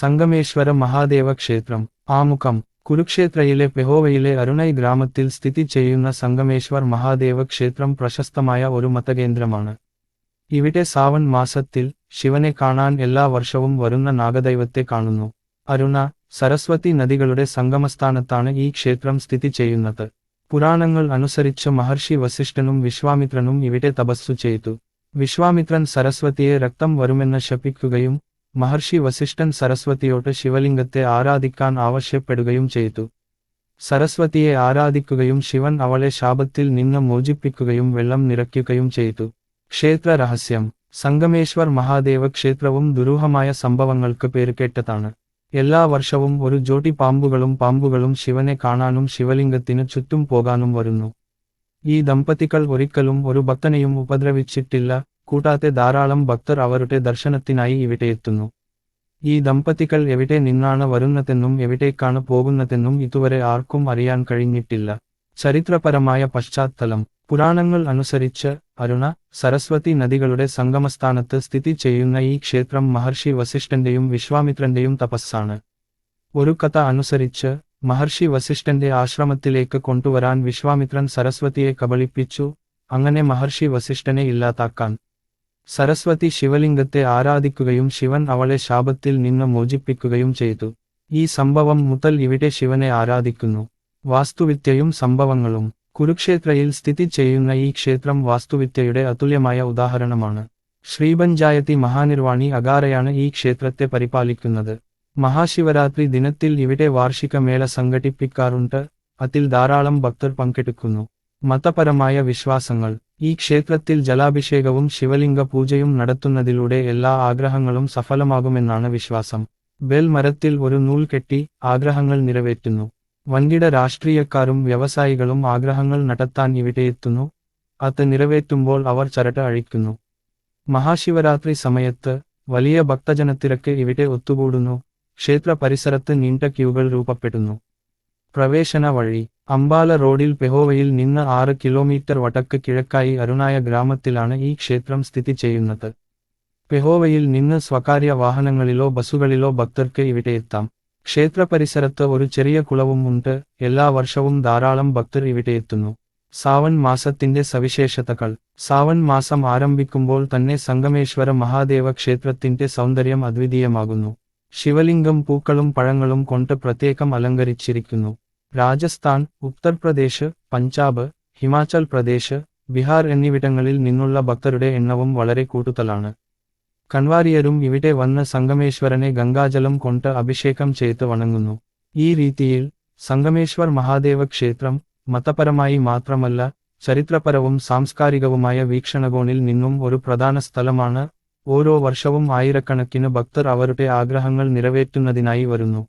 സംഗമേശ്വര മഹാദേവ ക്ഷേത്രം ആമുഖം കുരുക്ഷേത്രയിലെ പെഹോവയിലെ അരുണൈ ഗ്രാമത്തിൽ സ്ഥിതി ചെയ്യുന്ന സംഗമേശ്വർ മഹാദേവ ക്ഷേത്രം പ്രശസ്തമായ ഒരു മതകേന്ദ്രമാണ്. ഇവിടെ സാവൺ മാസത്തിൽ ശിവനെ കാണാൻ എല്ലാ വർഷവും വരുന്ന നാഗദൈവത്തെ കാണുന്നു. അരുണ സരസ്വതി നദികളുടെ സംഗമസ്ഥാനത്താണ് ഈ ക്ഷേത്രം സ്ഥിതി ചെയ്യുന്നത്. പുരാണങ്ങൾ അനുസരിച്ച് മഹർഷി വസിഷ്ഠനും വിശ്വാമിത്രനും ഇവിടെ തപസ്സു ചെയ്തു. വിശ്വാമിത്രൻ സരസ്വതിയെ രക്തം വരുമെന്ന് ശപിക്കുകയും മഹർഷി വസിഷ്ഠൻ സരസ്വതിയോട്ട് ശിവലിംഗത്തെ ആരാധിക്കാൻ ആവശ്യപ്പെടുകയും ചെയ്തു. സരസ്വതിയെ ആരാധിക്കുകയും ശിവൻ അവളെ ശാപത്തിൽ നിന്ന് മോചിപ്പിക്കുകയും വെള്ളം നിറയ്ക്കുകയും ചെയ്തു. ക്ഷേത്ര രഹസ്യം. സംഗമേശ്വർ മഹാദേവ ക്ഷേത്രവും ദുരൂഹമായ സംഭവങ്ങൾക്ക് പേരുകേട്ടതാണ് എല്ലാ വർഷവും ഒരു ജോടി പാമ്പുകളും പാമ്പുകളും ശിവനെ കാണാനും ശിവലിംഗത്തിന് ചുറ്റും പോകാനും വരുന്നു. ഈ ദമ്പതികൾ ഒരിക്കലും ഒരു ഭക്തനെയും ഉപദ്രവിച്ചിട്ടില്ല. കൂടാതെ ധാരാളം ഭക്തർ അവരുടെ ദർശനത്തിനായി ഇവിടെ എത്തുന്നു. ഈ ദമ്പതികൾ എവിടെ നിന്നാണ് വരുന്നതെന്നും എവിടേക്കാണ് പോകുന്നതെന്നും ഇതുവരെ ആർക്കും അറിയാൻ കഴിഞ്ഞിട്ടില്ല. ചരിത്രപരമായ പശ്ചാത്തലം. പുരാണങ്ങൾ അനുസരിച്ച് അരുണ സരസ്വതി നദികളുടെ സംഗമസ്ഥാനത്ത് സ്ഥിതി ചെയ്യുന്ന ഈ ക്ഷേത്രം മഹർഷി വസിഷ്ഠന്റെയും വിശ്വാമിത്രന്റെയും തപസ്സാണ്. ഒരു കഥ അനുസരിച്ച് മഹർഷി വസിഷ്ഠന്റെ ആശ്രമത്തിലേക്ക് കൊണ്ടുവരാൻ വിശ്വാമിത്രൻ സരസ്വതിയെ കബളിപ്പിച്ചു. അങ്ങനെ മഹർഷി വസിഷ്ഠനെ ഇല്ലാതാക്കാൻ സരസ്വതി ശിവലിംഗത്തെ ആരാധിക്കുകയും ശിവൻ അവളെ ശാപത്തിൽ നിന്ന് മോചിപ്പിക്കുകയും ചെയ്തു. ഈ സംഭവം മുതൽ ഇവിടെ ശിവനെ ആരാധിക്കുന്നു. വാസ്തുവിദ്യയും സംഭവങ്ങളും. കുരുക്ഷേത്രയിൽ സ്ഥിതി ചെയ്യുന്ന ഈ ക്ഷേത്രം വാസ്തുവിദ്യയുടെ അതുല്യമായ ഉദാഹരണമാണ്. ശ്രീപഞ്ചായത്തി മഹാനിർവാണി അഗാരയാണ് ഈ ക്ഷേത്രത്തെ പരിപാലിക്കുന്നത്. മഹാശിവരാത്രി ദിനത്തിൽ ഇവിടെ വാർഷിക മേള സംഘടിപ്പിക്കാറുണ്ട്. അതിൽ ധാരാളം ഭക്തർ പങ്കെടുക്കുന്നു. മതപരമായ വിശ്വാസങ്ങൾ. ഈ ക്ഷേത്രത്തിൽ ജലാഭിഷേകവും ശിവലിംഗ പൂജയും നടത്തുന്നതിലൂടെ എല്ലാ ആഗ്രഹങ്ങളും സഫലമാകുമെന്നാണ് വിശ്വാസം. ബെൽ മരത്തിൽ ഒരു നൂൽ കെട്ടി ആഗ്രഹങ്ങൾ നിറവേറ്റുന്നു. വൻകിട രാഷ്ട്രീയക്കാരും വ്യവസായികളും ആഗ്രഹങ്ങൾ നടത്താൻ ഇവിടെയെത്തുന്നു അത് നിറവേറ്റുമ്പോൾ അവർ ചരട് അഴിക്കുന്നു. മഹാശിവരാത്രി സമയത്ത് വലിയ ഭക്തജനത്തിരക്ക് ഇവിടെ ഒത്തുകൂടുന്നു. ക്ഷേത്ര പരിസരത്ത് നീണ്ട ക്യൂകൾ രൂപപ്പെടുന്നു. പ്രവേശന വഴി അംബാല റോഡിൽ പെഹോവയിൽ നിന്ന് ആറ് കിലോമീറ്റർ വടക്ക് കിഴക്കായി അരുണായ ഗ്രാമത്തിലാണ് ഈ ക്ഷേത്രം സ്ഥിതി ചെയ്യുന്നത്. പെഹോവയിൽ നിന്ന് സ്വകാര്യ വാഹനങ്ങളിലോ ബസ്സുകളിലോ ഭക്തർക്ക് ഇവിടെ എത്താം. ക്ഷേത്ര പരിസരത്ത് ഒരു ചെറിയ കുളവും ഉണ്ട്. എല്ലാ വർഷവും ധാരാളം ഭക്തർ ഇവിടെ എത്തുന്നു. സാവൻ മാസത്തിന്റെ സവിശേഷതകൾ. സാവൻ മാസം ആരംഭിക്കുമ്പോൾ തന്നെ സംഗമേശ്വര മഹാദേവ ക്ഷേത്രത്തിന്റെ സൗന്ദര്യം അദ്വിതീയമാകുന്നു. ശിവലിംഗം പൂക്കളും പഴങ്ങളും കൊണ്ട് പ്രത്യേകം അലങ്കരിച്ചിരിക്കുന്നു. രാജസ്ഥാൻ ഉത്തർപ്രദേശ് പഞ്ചാബ് ഹിമാചൽ പ്രദേശ് ബിഹാർ എന്നിവിടങ്ങളിൽ നിന്നുള്ള ഭക്തരുടെ എണ്ണവും വളരെ കൂടുതലാണ് കൺവാരിയരും ഇവിടെ വന്ന് സംഗമേശ്വരനെ ഗംഗാജലം കൊണ്ട് അഭിഷേകം ചെയ്ത് വണങ്ങുന്നു. ഈ രീതിയിൽ സംഗമേശ്വർ മഹാദേവ ക്ഷേത്രം മതപരമായി മാത്രമല്ല ചരിത്രപരവും സാംസ്കാരികവുമായ വീക്ഷണകോണിൽ നിന്നും ഒരു പ്രധാന സ്ഥലമാണ് ഓരോ വർഷവും ആയിരക്കണക്കിന് ഭക്തർ അവരുടെ ആഗ്രഹങ്ങൾ നിറവേറ്റുന്നതിനായി വരുന്നു.